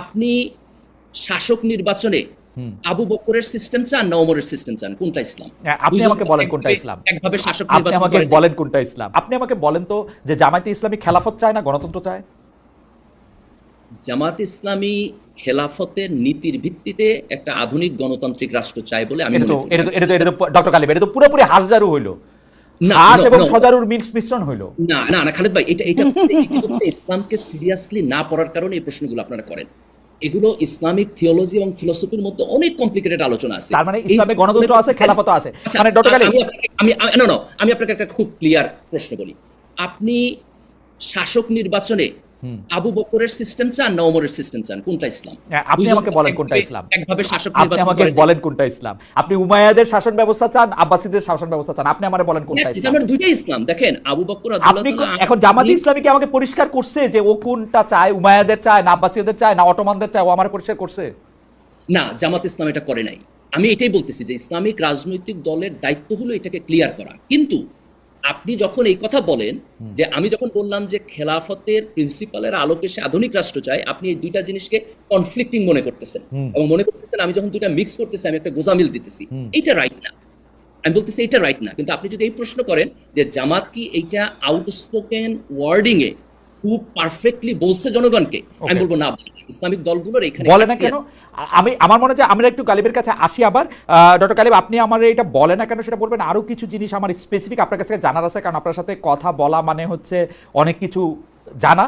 আপনি শাসক নির্বাচনে আবু বকরের সিস্টেম চান না ওমরের সিস্টেম চান? কোনটা ইসলাম? হ্যাঁ, আপনি আমাকে বলেন কোনটা ইসলাম। একভাবে শাসক আপনি নির্বাচন আমাকে বলেন কোনটা ইসলাম। আপনি আমাকে বলেন তো যে জামায়াতে ইসলামী খেলাফত চায় না গণতন্ত্র চায়? জামাত ইসলামী খেলাফতের নীতির ভিত্তিতে একটা আধুনিক গণতান্ত্রিক রাষ্ট্র চায় বলে আমি এটা তো এটা তো এটা তো ডক্টর কালিব এটা তো পুরোপুরি হাসজারু হইল। না, হাস এবং সজারুর মিক্স মিশ্রণ হইল। না না না খালেদ ভাই এটা এটা এটা ইসলামকে সিরিয়াসলি না পড়ার কারণে এই প্রশ্নগুলো আপনারা করেন। এগুলো ইসলামিক থিওলজি এবং ফিলোসফির মধ্যে অনেক কমপ্লিকেটেড আলোচনা আছে। তার মানে ইসলামে গণতন্ত্র আছে খেলাফত আছে। আচ্ছা, মানে ডক্টর কালিব আমি না না আমি আপনাকে একটা খুব ক্লিয়ার প্রশ্ন বলি। আপনি শাসক নির্বাচনে আবু বকরের সিস্টেম চান না ওমরের সিস্টেম চান? কোনটা ইসলাম? হ্যাঁ, আপনি আমাকে বলেন কোনটা ইসলাম। একভাবে শাসক আপনি আমাকে বলেন কোনটা ইসলাম। আপনি উমাইয়াদের শাসন ব্যবস্থা চান আব্বাসীদের শাসন ব্যবস্থা চান। আপনি আমারে বলেন কোনটা ইসলাম। আমার দুইটাই ইসলাম। দেখেন আবু বকর আপনি এখন জামাতি ইসলামী কি আমাকে পরিষ্কার করছে যে ও কোনটা চায় উমাইয়াদের চায় না আব্বাসীদের চায় না অটোমানদের চায় ও আমার পরিষ্কার করছে? না জামাত ইসলাম এটা করে নাই। আমি এটাই বলতেছি যে ইসলামিক রাজনৈতিক দলের দায়িত্ব হলো এটাকে ক্লিয়ার করা। কিন্তু আপনি যখন এই কথা বলেন যে আমি যখন বললাম যে খেলাফতের প্রিন্সিপালের আলোকে সে আধুনিক রাষ্ট্র চায় আপনি এই দুইটা জিনিসকে কনফ্লিক্টিং মনে করতেছেন এবং মনে করতেছেন আমি যখন দুইটা মিক্স করতেছি আমি একটা গোজামিল দিতেছি। এইটা রাইট না। আমি বলতেছি এটা রাইট না। কিন্তু আপনি যদি এই প্রশ্ন করেন যে জামাত কি এইটা আউটস্পোকেন ওয়ার্ডিং এ খুব পারফেক্টলি বলছে জনগণকে। আমি বলব না ইসলামিক দলগুলোর এখানে বলে না কেন? আমি আমার মনে হয় যে আমরা একটু কালিবের কাছে আসি আবার। ডক্টর কালিব আপনি আমার এটা বলে না কেন সেটা বলবেন? আরও কিছু জিনিস আমার স্পেসিফিক আপনার কাছে জানার আছে কারণ আপনার সাথে কথা বলা মানে হচ্ছে অনেক কিছু জানা।